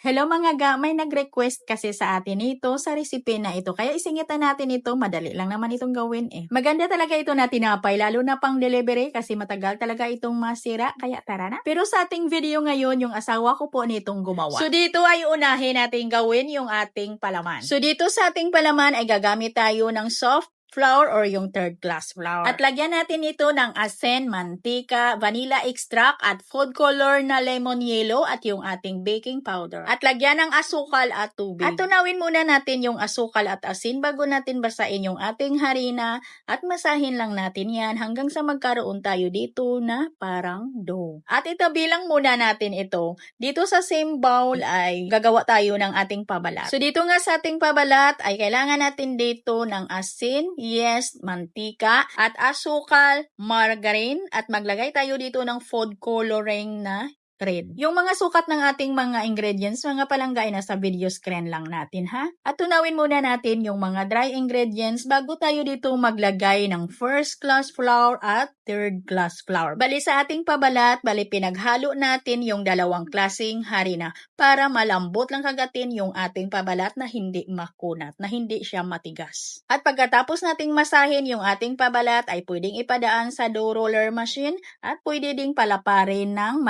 Hello mga ga, may nag-request kasi sa atin ito sa recipe na ito. Kaya isingitan natin ito, madali lang naman itong gawin eh. Maganda talaga ito na tinapay, lalo na pang delivery kasi matagal talaga itong masira. Kaya tara na. Pero sa ating video ngayon, yung asawa ko po nitong gumawa. So dito ay unahin natin gawin yung ating palaman. So dito sa ating palaman ay gagamit tayo ng soft flour or yung third class flour. At lagyan natin ito ng asin, mantika, vanilla extract at food color na lemon yellow at yung ating baking powder. At lagyan ng asukal at tubig. At tunawin muna natin yung asukal at asin bago natin basain yung ating harina at masahin lang natin yan hanggang sa magkaroon tayo dito na parang dough. At itabi lang muna natin ito. Dito sa same bowl ay gagawa tayo ng ating pabalat. So dito nga sa ating pabalat ay kailangan natin dito ng asin, yes, mantika, at asukal, margarine, at maglagay tayo dito ng food coloring na red. Yung mga sukat ng ating mga ingredients, mga palangga ay nasa video screen lang natin ha. At tunawin muna natin yung mga dry ingredients bago tayo dito maglagay ng first class flour at third class flour. Bali sa ating pabalat, bali pinaghalo natin yung dalawang klaseng harina para malambot lang kagatin yung ating pabalat na hindi makunat, na hindi siya matigas. At pagkatapos nating masahin yung ating pabalat ay pwedeng ipadaan sa dough roller machine at pwede ding palaparin ng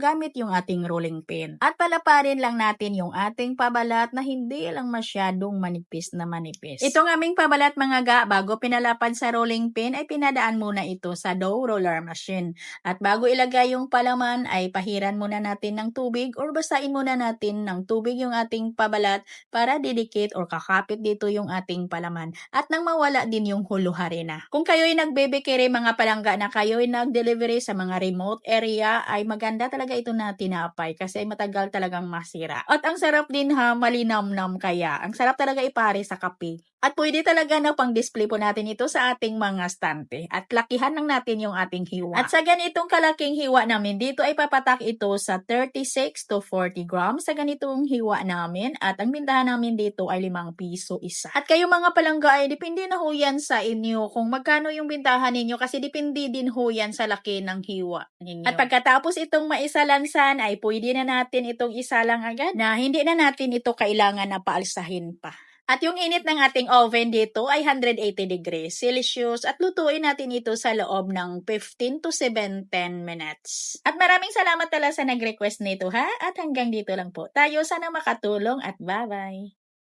gamit yung ating rolling pin. At palaparin lang natin yung ating pabalat na hindi lang masyadong manipis na manipis. Itong aming pabalat mga ga, bago pinalapad sa rolling pin ay pinadaan muna ito sa dough roller machine. At bago ilagay yung palaman ay pahiran muna natin ng tubig or basain muna natin ng tubig yung ating pabalat para didikit or kakapit dito yung ating palaman. At nang mawala din yung hulo harina. Kung kayo'y nagbebekere mga palangga na kayo'y nag-delivery sa mga remote area ay maganda talaga ito na tinapay kasi matagal talagang masira. At ang sarap din ha, malinamnam kaya. Ang sarap talaga ipare sa kape. At pwede talaga na pang display po natin ito sa ating mga stante. At lakihan lang natin yung ating hiwa. At sa ganitong kalaking hiwa namin, dito ay papatak ito sa 36 to 40 grams sa ganitong hiwa namin. At ang bintahan namin dito ay 5 piso isa. At kayo mga palangga ay depende na ho yan sa inyo kung magkano yung bintahan ninyo kasi depende din ho yan sa laki ng hiwa ninyo. At pagkatapos itong maisalansan ay pwede na natin itong isalang agad na hindi na natin ito kailangan na paalsahin pa. At yung init ng ating oven dito ay 180 degrees Celsius at lutuin natin ito sa loob ng 15 to 7, 10 minutes. At maraming salamat talaga sa nag-request nito ha at hanggang dito lang po tayo. Sana makatulong at bye-bye!